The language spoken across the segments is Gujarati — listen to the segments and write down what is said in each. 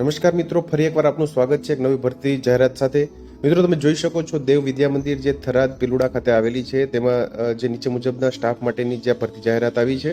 નમસ્કાર મિત્રો, ફરી એકવાર આપનું સ્વાગત છે એક નવી ભરતી જાહેરાત સાથે. મિત્રો, તમે જોઈ શકો છો દેવ વિદ્યા મંદિર જે થરાદ પિલુડા ખાતે આવેલી છે, તેમાં જે નીચે મુજબના સ્ટાફ માટેની જે ભરતી જાહેરાત આવી છે.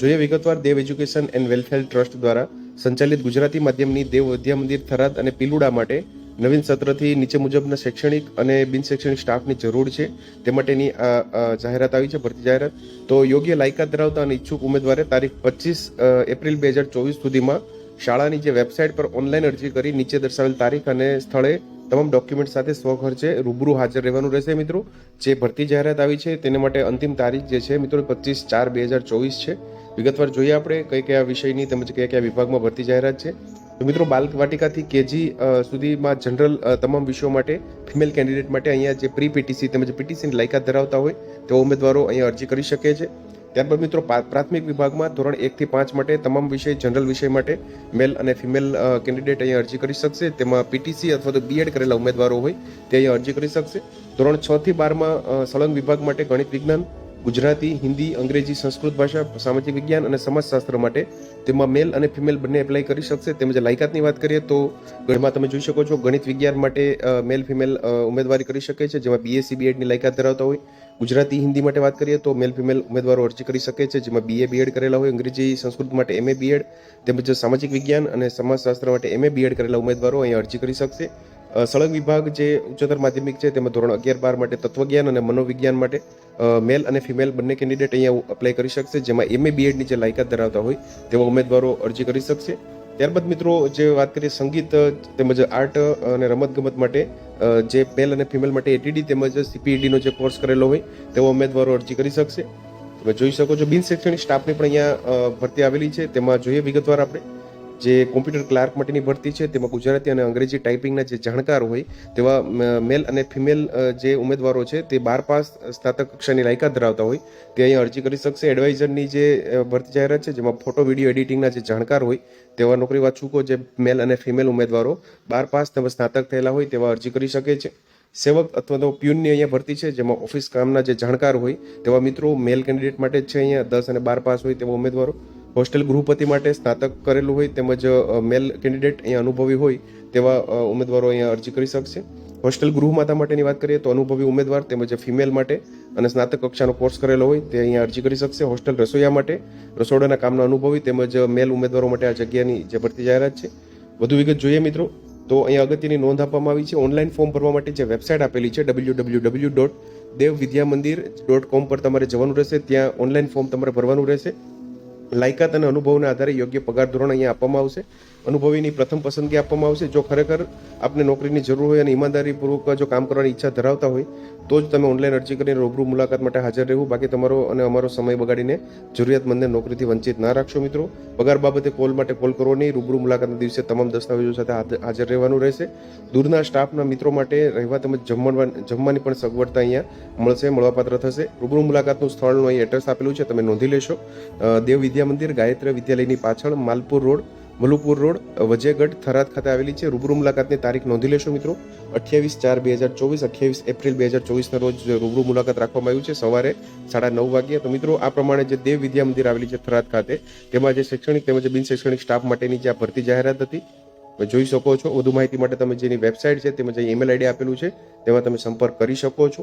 જોઈએ વિગતવાર Dev education and welfare trust દ્વારા સંચાલિત ગુજરાતી માધ્યમની દેવ વિદ્યા મંદિર થરાદ અને પિલુડા માટે નવીન સત્રથી નીચે મુજબના શૈક્ષણિક અને બિન શૈક્ષણિક સ્ટાફની જરૂર છે. તે માટેની આ જાહેરાત આવી છે, ભરતી જાહેરાત. તો યોગ્ય લાયકાત ધરાવતા અને ઈચ્છુક ઉમેદવારે તારીખ પચીસ એપ્રિલ બે હજાર ચોવીસ સુધીમાં શાળાની જે વેબસાઇટ પર ઓનલાઈન અરજી કરી નીચે દર્શાવેલ તારીખ અને સ્થળે તમામ ડોક્યુમેન્ટ સાથે સ્વખર્ચે રૂબરૂ હાજર રહેવાનું રહેશે મિત્રો. જે ભરતી જાહેરાત આવી છે તેને માટે અંતિમ તારીખ જે છે મિત્રો પચીસ ચાર બે હજાર ચોવીસ છે. વિગતવાર જોઈએ આપણે કઈ કયા વિષયની તેમજ કયા કયા વિભાગમાં ભરતી જાહેરાત છે. તો મિત્રો બાલ વાટિકાથી કેજી સુધીમાં જનરલ તમામ વિષયો માટે ફિમેલ કેન્ડિડેટ માટે અહીંયા જે પ્રી પીટીસી તેમજ પીટીસીની લાયકાત ધરાવતા હોય તેવા ઉમેદવારો અહીંયા અરજી કરી શકે છે. ત્યારબાદ મિત્રો પ્રાથમિક વિભાગમાં ધોરણ એકથી પાંચ માટે તમામ વિષય, જનરલ વિષય માટે મેલ અને ફિમેલ કેન્ડિડેટ અહીંયા અરજી કરી શકશે. તેમાં પીટીસી અથવા તો બીએડ કરેલા ઉમેદવારો હોય તે અહીંયા અરજી કરી શકશે. ધોરણ છ થી બારમાં સળંગ વિભાગ માટે ગણિત વિજ્ઞાન, ગુજરાતી, હિન્દી, અંગ્રેજી, સંસ્કૃત ભાષા, સામાજિક વિજ્ઞાન અને સમાજશાસ્ત્ર માટે તેમાં મેલ અને ફિમેલ બંને એપ્લાય કરી શકશે. તેમજ લાયકાતની વાત કરીએ તો ગણમાં તમે જોઈ શકો છો ગણિત વિજ્ઞાન માટે મેલ, ફિમેલ ઉમેદવારી કરી શકે છે. જેમાં બીએસસી બીએડની લાયકાત ધરાવતા હોય. ગુજરાતી, હિન્દી માટે વાત કરીએ તો મેલ ફિમેલ ઉમેદવારો અરજી કરી શકે છે, જેમાં બીએ બીએડ કરેલા હોય, અંગ્રેજી, સંસ્કૃત માટે એમએ બીએડ તેમજ સામાજિક વિજ્ઞાન અને સમાજશાસ્ત્ર માટે એમએ બીએડ કરેલા ઉમેદવારો અહીંયા અરજી કરી શકશે. સળંગ વિભાગ જે ઉચ્ચતર માધ્યમિક છે, તેમાં ધોરણ અગિયાર, બાર માટે તત્વજ્ઞાન અને મનોવિજ્ઞાન માટે મેલ અને ફિમેલ બંને કેન્ડિડેટ અહીંયા અપ્લાય કરી શકશે, જેમાં એમએ બીએડની જે લાયકાત ધરાવતા હોય, તેવા ઉમેદવારો અરજી કરી શકશે. ત્યારબાદ મિત્રો જે વાત કરીએ સંગીત, તેમજ આર્ટ અને રમતગમત માટે જે મેલ અને ફિમેલ માટે એટીડી તેમજ સીપીઈડીનો જે કોર્સ કરેલો હોય તેવો ઉમેદવારો અરજી કરી શકશે. તમે જોઈ શકો છો, બિન શૈક્ષણિક સ્ટાફની પણ અહીંયા ભરતી આવેલી છે. તેમાં જોઈએ વિગતવાર આપણે. જે કોમ્પ્યુટર ક્લાર્ક માટેની ભરતી છે, તેમાં ગુજરાતી અને અંગ્રેજી ટાઈપિંગના જે જાણકાર હોય, તેવા મેલ અને ફિમેલ જે ઉમેદવારો છે, તે બાર પાસ સ્નાતક કક્ષાની લાયકાત ધરાવતા હોય, તે અહીંયા અરજી કરી શકશે. એડવાઇઝરની જે ભરતી જાહેરાત છે, જેમાં ફોટો વીડિયો એડિટિંગના જે જાણકાર હોય, તેવા નોકરી વાંચુકો જે મેલ અને ફિમેલ ઉમેદવારો બાર પાસ તેમજ સ્નાતક થયેલા હોય, તેવા અરજી કરી શકે છે. સેવક અથવા તો પ્યુનની અહીંયા ભરતી છે, જેમાં ઓફિસ કામના જે જાણકાર હોય, તેવા મિત્રો મેલ કેન્ડિડેટ માટે જ છે અહીંયા દસ અને બાર પાસ હોય તેવા ઉમેદવારો. હોસ્ટેલ ગૃહપતિ માટે સ્નાતક કરેલું હોય તેમજ મેલ કેન્ડિડેટ અહીંયા અનુભવી હોય તેવા ઉમેદવારો અહીંયા અરજી કરી શકશે. હોસ્ટેલ ગૃહમાતા માટેની વાત કરીએ તો અનુભવી ઉમેદવાર તેમજ ફિમેલ માટે અને સ્નાતક કક્ષાનો કોર્સ કરેલો હોય તે અહીંયા અરજી કરી શકશે. હોસ્ટેલ રસોઈયા માટે, રસોડાના કામના અનુભવી તેમજ મેલ ઉમેદવારો માટે આ જગ્યાની જે ભરતી જાહેરાત છે. વધુ વિગત જોઈએ મિત્રો, તો અહીંયા અગત્યની નોંધ આપવામાં આવી છે. ઓનલાઈન ફોર્મ ભરવા માટે જે વેબસાઇટ આપેલી છે W W W dot Dev Vidya Mandir dot com પર તમારે જવાનું રહેશે. ત્યાં ઓનલાઈન ફોર્મ તમારે ભરવાનું રહેશે. લાયકાત અને અનુભવના આધારે યોગ્ય પગાર ધોરણ અહીંયા આપવામાં આવશે. અનુભવીની પ્રથમ પસંદગી આપવામાં આવશે. જો ખરેખર આપને નોકરીની જરૂર હોય અને ઈમાનદારીપૂર્વક જો કામ કરવાની ઈચ્છા ધરાવતા હોય તો જ તમે ઓનલાઈન અરજી કરીને રૂબરૂ મુલાકાત માટે હાજર રહેવું. બાકી તમારો અને અમારો સમય બગાડીને જરૂરિયાતમંદને નોકરીથી વંચિત ના રાખશો મિત્રો. પગાર બાબતે કોલ માટે કોલ કરવો નહીં. રૂબરૂ મુલાકાતના દિવસે તમામ દસ્તાવેજો સાથે હાજર રહેવાનું રહેશે. દૂરના સ્ટાફના મિત્રો માટે રહેવા તેમજ જમવા જમવાની પણ સગવડતા અહીંયા મળશે, મળવાપાત્ર થશે. રૂબરૂ મુલાકાતનું સ્થળનું અહીં એડ્રેસ આપેલું છે, તમે નોંધી લેશો. દેવ વિદ્યા મંદિર, ગાયત્રી વિદ્યાલયની પાછળ માલપુર રોડ. મલુપુર રોડ, વજેગઢ, થરાદ ખાતે આવેલી છે. રૂબરૂ મુલાકાતની તારીખ નોંધી લેશો મિત્રો. અઠ્યાવીસ ચાર બે હજાર ચોવીસ, અઠ્યાવીસ એપ્રિલ બે હજાર ચોવીસના રોજ રૂબરૂ મુલાકાત રાખવામાં આવ્યું છે. સવારે સાડા નવ વાગ્યા. તો મિત્રો, આ પ્રમાણે જે દેવ વિદ્યા મંદિર આવેલી છે થરાદ ખાતે, તેમાં જે શૈક્ષણિક તેમજ બિન શૈક્ષણિક સ્ટાફ માટેની જે આ ભરતી જાહેરાત હતી જોઈ શકો છો. વધુ માહિતી માટે તમે જેની વેબસાઇટ છે તેમજ ઈમેલ આઈડી આપેલું છે, તેમાં તમે સંપર્ક કરી શકો છો.